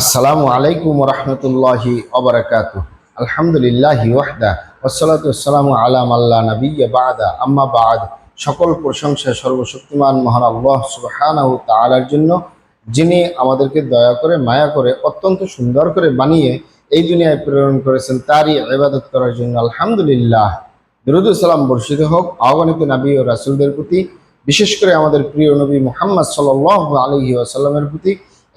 আসসালামু আলাইকুম রহমতুল্লাহি অবরাকাত আলহামদুলিল্লাহ ওয়াহদা ওসলাতু আসসালামু আলাম আল্লাহ নবিয়া বাদা। আম্মা বাদ, সকল প্রশংসা সর্বশক্তিমান মহান আল্লাহ সুবহানাহু তাআলার জন্য, যিনি আমাদেরকে দয়া করে, মায়া করে, অত্যন্ত সুন্দর করে বানিয়ে এই দুনিয়ায় প্রেরণ করেছেন, তারই ইবাদত করার জন্য আলহামদুলিল্লাহ। সালাম বর্ষিত হোক, আহ্বানিত নবী ও রাসূলদের প্রতি, বিশেষ করে আমাদের প্রিয় নবী মুহাম্মদ সাল্লাল্লাহু আলাইহি ওয়াসাল্লামের প্রতি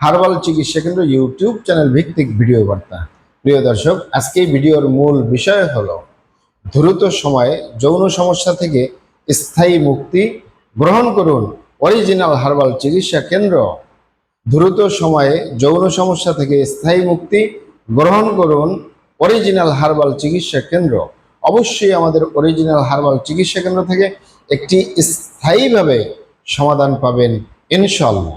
হার্বাল চিকিৎসা কেন্দ্র ইউটিউব চ্যানেল ভিত্তিক ভিডিও বার্তা। প্রিয় দর্শক, আজকে ভিডিওর মূল বিষয় হলো, দ্রুত সময়ে যৌন সমস্যা থেকে স্থায়ী মুক্তি গ্রহণ করুন অরিজিনাল হার্বাল চিকিৎসা কেন্দ্র। দ্রুত সময়ে যৌন সমস্যা থেকে স্থায়ী মুক্তি গ্রহণ করুন অরিজিনাল হার্বাল চিকিৎসা কেন্দ্র। অবশ্যই আমাদের অরিজিনাল হার্বাল চিকিৎসা কেন্দ্র থেকে একটি স্থায়ীভাবে সমাধান পাবেন ইনশাল্লাহ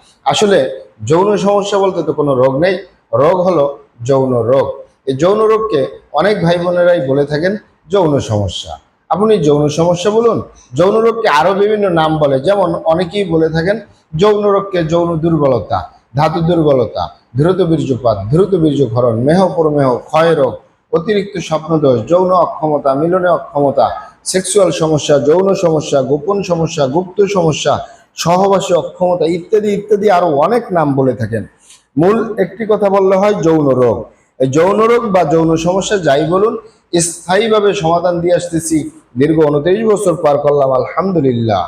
আসলে যৌন সমস্যা বলতে তো কোনো রোগ নেই, রোগ হলো যৌন রোগ। এই যৌন রোগকে অনেক ভাই বোনেরাই বলে থাকেন যৌন সমস্যা। আপনি যৌন সমস্যা বলুন, যৌন রোগকে আরও বিভিন্ন নাম বলে। যেমন অনেকেই বলে থাকেন, যৌন রোগকে যৌন দুর্বলতা, ধাতু দুর্বলতা দ্রুত বীর্যপাত দ্রুত বীর্যক্ষরণ, মেহ প্রমেহ, ক্ষয় রোগ, অতিরিক্ত স্বপ্নদোষ, যৌন অক্ষমতা, মিলনে অক্ষমতা সেক্সুয়াল সমস্যা, যৌন সমস্যা, গোপন সমস্যা, গুপ্ত সমস্যা সহবাসী অক্ষমতা ইত্যাদি ইত্যাদি আরও অনেক নাম বলে থাকেন। মূল একটি কথা বললে হয় যৌন রোগ। যৌন রোগ বা যৌন সমস্যা যাই বলুন, স্থায়ীভাবে সমাধান দিয়ে আসতেছি দীর্ঘ উনত্রিশ বছর পার করলাম, আলহামদুলিল্লাহ।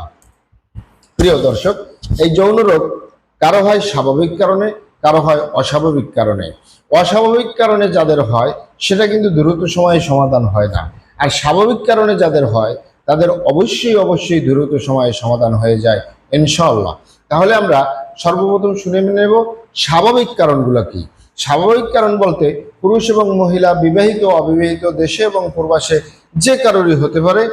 প্রিয় দর্শক, এই যৌন রোগ কারও হয় স্বাভাবিক কারণে, কারও হয় অস্বাভাবিক কারণে। অস্বাভাবিক কারণে যাদের হয়, সেটা কিন্তু দ্রুত সময়ে সমাধান হয় না। আর স্বাভাবিক কারণে যাদের হয়, তাদের অবশ্যই অবশ্যই দ্রুত সময়ে সমাধান হয়ে যায়। ইনশাল্লাহ তাহলে আমরা সর্বপ্রথম শুনে নেব স্বাভাবিক কারণগুলো কি। স্বাভাবিক কারণ বলতে পুরুষ এবং মহিলা, বিবাহিত অবিবাহিত, দেশে এবং প্রবাসে যে কারোরই হতে পারে,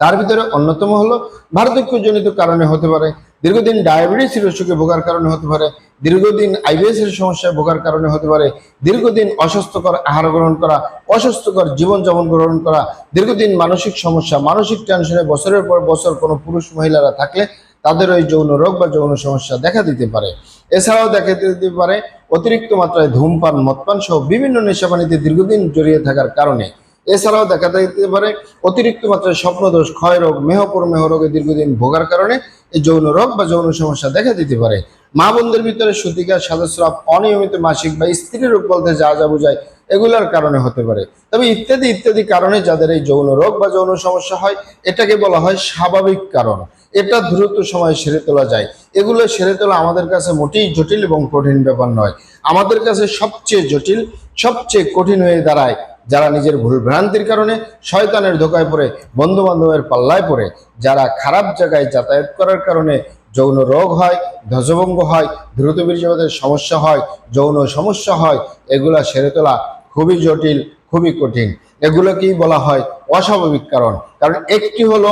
তার ভিতরে অন্যতম হলো বার্ধক্যজনিত কারণে হতে পারে, দীর্ঘদিন ডায়াবেটিস অসুখে ভোগার কারণে হতে পারে, দীর্ঘদিন আইবিএস এর সমস্যায় ভোগার কারণে হতে পারে, দীর্ঘদিন অস্বাস্থ্যকর আহার গ্রহণ করা, অস্বাস্থ্যকর জীবনযাপন গ্রহণ করা, দীর্ঘদিন মানসিক সমস্যা, মানসিক টেনশনে বছরের পর বছর কোনো পুরুষ মহিলারা থাকলে তাদের ওই যৌন রোগ বা যৌন সমস্যা দেখা দিতে পারে। এছাড়াও দেখা দিতে পারে অতিরিক্ত মাত্রায় ধূমপান, মদপান সহ বিভিন্ন নেশাপানিতে দীর্ঘদিন জড়িয়ে থাকার কারণে। এছাড়াও দেখা দিতে পারে অতিরিক্ত মাত্রায় স্বপ্নদোষ ক্ষয় রোগ মেহপুর মেহ রোগে দীর্ঘদিন ভোগার কারণে এই যৌন রোগ বা যৌন সমস্যা দেখা দিতে পারে। মা বোনদের ভিতরে সতিকা সদস্যরা অনিয়মিত মাসিক বা স্ত্রী রোগ বলতে যা যা বোঝায় এগুলোর কারণে হতে পারে। তবে ইত্যাদি ইত্যাদি কারণে যাদের এই যৌন রোগ বা যৌন সমস্যা হয়, এটাকে বলা হয় স্বাভাবিক কারণ। এটা দ্রুত সময় সেরে তোলা যায়। এগুলো সেরে তোলা আমাদের কাছে মোটেই জটিল এবং কঠিন ব্যাপার নয়। আমাদের কাছে সবচেয়ে জটিল, সবচেয়ে কঠিন হয়ে দাঁড়ায় যারা নিজের ভুল ভ্রান্তির কারণে শয়তানের ধোকায় পড়ে বন্ধু বান্ধবের পাল্লায় পড়ে, যারা খারাপ জায়গায় যাতায়াত করার কারণে যৌন রোগ হয়, ধ্বজভঙ্গ হয়, দ্রুত বীর্যপাতের সমস্যা হয়, যৌন সমস্যা হয়, এগুলা সেরে তোলা খুবই জটিল, খুবই কঠিন। এগুলোকেই বলা হয় অস্বাভাবিক কারণ। কারণ একটি হলো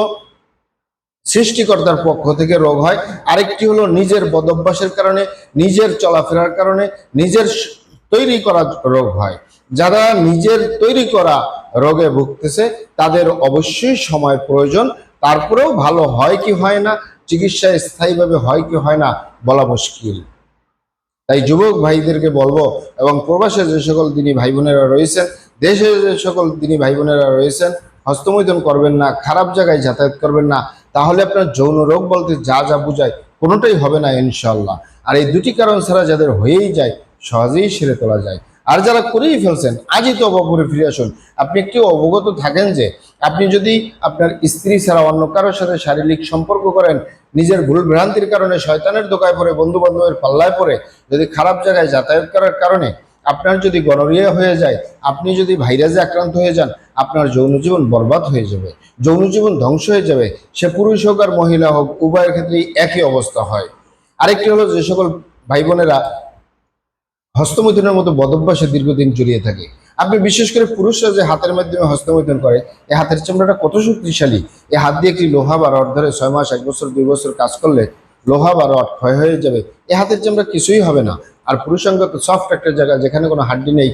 সৃষ্টিকর্তার পক্ষ থেকে রোগ হয়। আরেকটি হলো নিজের বদভ্যাসের কারণে, নিজের চলাফেরার কারণে নিজের তৈরি করা রোগ হয়। যারা নিজের তৈরি করা রোগে ভুগতেছে, তাদের অবশ্যই সময় প্রয়োজন। তারপরেও ভালো হয় কি হয় না চিকিৎসা স্থায়ীভাবে হয় কি হয় না বলা মুশকিল। তাই যুবক ভাইদেরকে বলব, এবং প্রবাসে যে সকল দিনী ভাই বোনেরা রয়েছেন, দেশে যে সকল দিনী ভাই বোনেরা রয়েছেন, হস্তমৈথুন করবেন না, খারাপ জায়গায় যাতায়াত করবেন না তাহলে আপনার যৌন রোগ বলতে যা যা বুঝায় কোনোটাই হবে না ইনশাল্লাহ আর এই দুটি কারণ ছাড়া যাদের হয়েই যায়, সহজেই সেরে তোলা যায়। আর যারা করেই ফেলছেন, আজই তো অবাপুরে ফিরে আসুন। আপনি একটু অবগত থাকেন যে, আপনি যদি আপনার স্ত্রী ছাড়া অন্য কারোর সাথে শারীরিক সম্পর্ক করেন, নিজের ভুল ভ্রান্তির কারণে শয়তানের দোকায় পড়ে বন্ধু বান্ধবের পাল্লায় পড়ে, যদি খারাপ জায়গায় যাতায়াত করার কারণে আপনার যদি গনরিয়া হয়ে যায়, আপনি যদি ভাইরাসে আক্রান্ত হয়ে যান, আপনার যৌন জীবন বরবাদ হয়ে যাবে, যৌন জীবন ধ্বংস হয়ে যাবে। সে পুরুষ হোক আর মহিলা হোক, উভয়ের ক্ষেত্রেই একই অবস্থা হয়। আরেকটি হলো যে সকল ভাই বোনেরা হস্তমৈথুনের মতো বদভ্যাসে দীর্ঘদিন জড়িয়ে থাকে। আপনি বিশেষ করে পুরুষরা যে হাতের মাধ্যমে হস্তমৈথুন করে এই হাতের চামড়াটা কত শক্তিশালী। এই হাত দিয়ে একটি লোহা বা রড ধরে ছয় মাস, এক বছর, দুই বছর কাজ করলে লোহা বা রড ক্ষয় হয়ে যাবে। এই হাতের চামড়া কিছুই হবে না। আর পুরুষাঙ্গ তো সফট একটা জায়গা, যেখানে কোনো হাড্ডি নেই,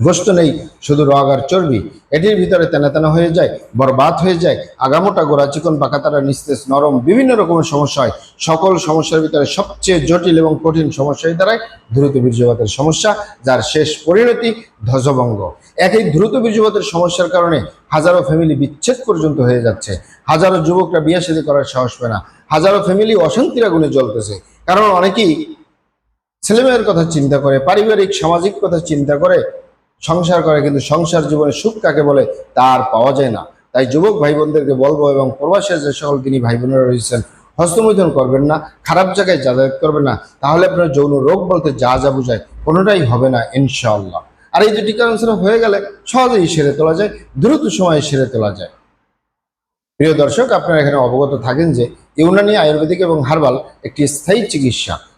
গোস্ত নেই, শুধু রগ আর চর্বি। এটির ভিতরে তেনা হয়ে যায়, বরবাদ হয়ে যায়, আগামোটা গোড়া চিকন পাকাতারা নিস্তেজ, নরম, বিভিন্ন রকমের সমস্যা হয়। সকল সমস্যার ভিতরে সবচেয়ে জটিল এবং কঠিন সমস্যায় দাঁড়ায় দ্রুত বীর্যপাতের সমস্যা, যার শেষ পরিণতি ধ্বজভঙ্গ। একই দ্রুত বীর্যপাতের সমস্যার কারণে হাজারো ফ্যামিলি বিচ্ছেদ পর্যন্ত হয়ে যাচ্ছে। হাজারো যুবকরা বিয়ে শাদী করার সাহস পায় না। হাজারো ফ্যামিলি অশান্তির আগুনে জ্বলতেছে। কারণ অনেকেই ছেলেমেয়ের কথা চিন্তা করে, পারিবারিক, সামাজিক কথা চিন্তা করে, সংসার করে, কিন্তু সংসার জীবনে সুখ কাকে বলে তার পাওয়া যায় না। তাই যুবক ভাই বোনদেরকে বলব এবং প্রবাসে যে সকল তিনি ভাই বোনেরা রয়েছেন, হস্তমৈথুন করবেন না, খারাপ জায়গায় যাতায়াত করবেন না, তাহলে আপনার যৌন রোগ বলতে যা যা বোঝায় কোনোটাই হবে না, ইনশাআল্লাহ। আর এই দুটি কারণ ছাড়া হয়ে গেলে সহজেই সেরে তোলা যায়, দ্রুত সময়ে সেরে তোলা যায়। প্রিয় দর্শক, আপনারা এখানে অবগত থাকেন যে ইউনানি, আয়ুর্বেদিক এবং হার্বাল একটি স্থায়ী চিকিৎসা।